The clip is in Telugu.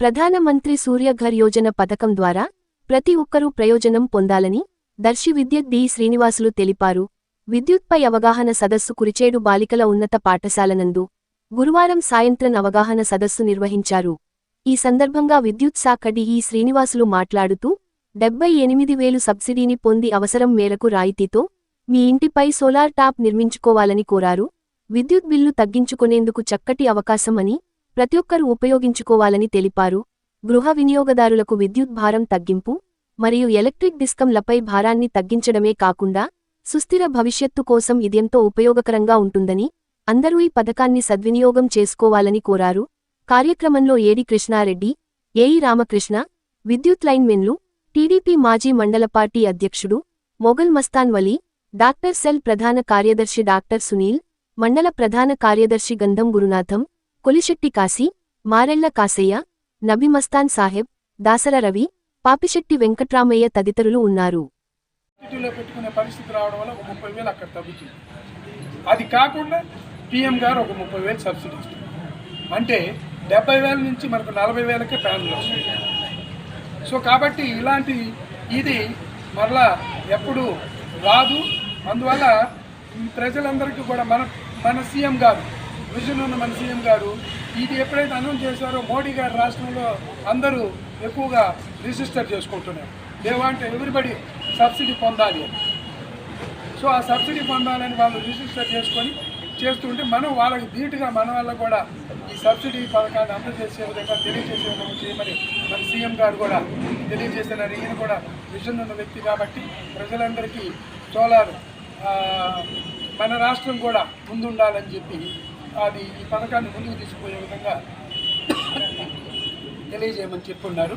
ప్రధానమంత్రి సూర్యఘర్ యోజన పథకం ద్వారా ప్రతి ఒక్కరూ ప్రయోజనం పొందాలని దర్శి విద్యుత్ డి శ్రీనివాసులు తెలిపారు. విద్యుత్పై అవగాహన సదస్సు కురిచేడు బాలికల ఉన్నత పాఠశాలనందు గురువారం సాయంత్రం అవగాహన సదస్సు నిర్వహించారు. ఈ సందర్భంగా విద్యుత్ శాఖ డిఈ శ్రీనివాసులు మాట్లాడుతూ డెబ్బై ఎనిమిది వేలు సబ్సిడీని పొంది అవసరం మేరకు రాయితీతో మీ ఇంటిపై సోలార్ టాప్ నిర్మించుకోవాలని కోరారు. విద్యుత్ బిల్లు తగ్గించుకునేందుకు చక్కటి అవకాశమని ప్రతి ఒక్కరూ ఉపయోగించుకోవాలని తెలిపారు. గృహ వినియోగదారులకు విద్యుత్ భారం తగ్గింపు మరియు ఎలక్ట్రిక్ డిస్కంలపై భారాన్ని తగ్గించడమే కాకుండా సుస్థిర భవిష్యత్తు కోసం ఇదెంతో ఉపయోగకరంగా ఉంటుందని అందరూ ఈ పథకాన్ని సద్వినియోగం చేసుకోవాలని కోరారు. కార్యక్రమంలో ఏడి కృష్ణారెడ్డి ఏఈ రామకృష్ణ విద్యుత్ లైన్మెన్లు టీడీపీ మాజీ మండల పార్టీ అధ్యక్షుడు మొఘల్ మస్తాన్ వలీ డాక్టర్ సెల్ ప్రధాన కార్యదర్శి డాక్టర్ సునీల్ మండల ప్రధాన కార్యదర్శి గంధం గురునాథం కొలిశెట్టి కాశీ మారెళ్ళ కాసయ్య నబిమస్తాన్ సాహెబ్ దాసర రవి పాపిశెట్టి వెంకట్రామయ్య తదితరులు ఉన్నారు. పెట్టుకునే పరిస్థితి రావడం వల్ల ఒక ముప్పై వేలు అక్కడ తగ్గుతుంది. అది కాకుండా పిఎం గారు ఒక ముప్పై వేలు సబ్సిడీ అంటే డెబ్బై వేల నుంచి మనకు నలభై వేలకే ప్యాన్లు వస్తాయి. సో కాబట్టి ఇలాంటి ఇది మరలా ఎప్పుడు రాదు. అందువల్ల ప్రజలందరికీ కూడా మన మన సీఎం గారు విజన్ ఉన్న మన సీఎం గారు. ఇది ఎప్పుడైతే అనౌన్స్ చేశారో మోడీ గారు రాష్ట్రంలో అందరూ ఎక్కువగా రిజిస్టర్ చేసుకుంటున్నారు. దే వాంట్ ఎవ్రీబడి సబ్సిడీ పొందాలి సో ఆ సబ్సిడీ పొందాలని వాళ్ళు రిజిస్టర్ చేసుకొని చేస్తుంటే మనం వాళ్ళకి ధీటుగా మన వల్ల కూడా ఈ సబ్సిడీ పథకాన్ని అందజేసే విధంగా తెలియజేసే విధంగా చేయమని మన సీఎం గారు కూడా తెలియజేస్తున్నారు ఈయన కూడా విజన్ ఉన్న వ్యక్తి కాబట్టి ప్రజలందరికీ సోలార్ మన రాష్ట్రం కూడా ముందుండాలని చెప్పి అది ఈ పథకాన్ని ముందుకు తీసుకుపోయే విధంగా తెలియజేయమని చెప్పున్నారు